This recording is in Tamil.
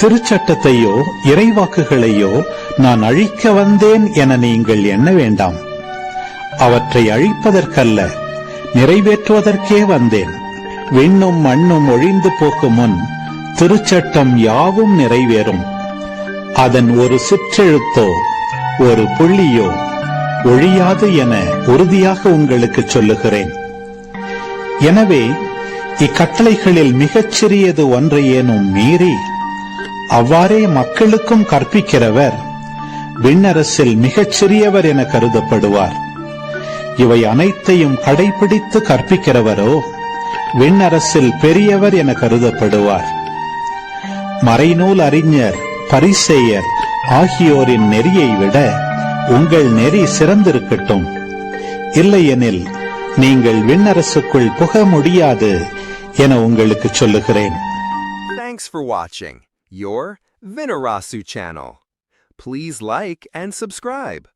திருச்சட்டத்தையோ இறைவாக்குகளையோ நான் அழிக்க வந்தேன் என நீங்கள் எண்ண வேண்டாம். அவற்றை அழிப்பதற்கல்ல நிறைவேற்றுவதற்கே வந்தேன். விண்ணும் மண்ணும் ஒழிந்து போக்கு முன் திருச்சட்டம் யாவும் நிறைவேறும். அதன் ஒரு சிற்றெழுத்தோ ஒரு புள்ளியோ ஒழியாது என உறுதியாக உங்களுக்கு சொல்லுகிறேன். எனவே இக்கட்டளைகளில் மிகச் சிறியது ஒன்றையேனும் மீறி அவ்வாறே மக்களுக்கும் கற்பிக்கிறவர் விண்ணரசில் மிகச் சிறியவர் என கருதப்படுவார். இவை அனைத்தையும் கடைபிடித்து கற்பிக்கிறவரோ விண்ணரசில் பெரியவர் என கருதப்படுவார். மறைநூல் அறிஞர் பரிசேயர் ஆகியோரின் நெறியை விட உங்கள் நெறி சிறந்திருக்கட்டும். இல்லையெனில் நீங்கள் விண்ணரசுக்குள் புக முடியாது என உங்களுக்கு சொல்லுகிறேன். Thanks for watching. Your Vinarasu channel. Please like and subscribe.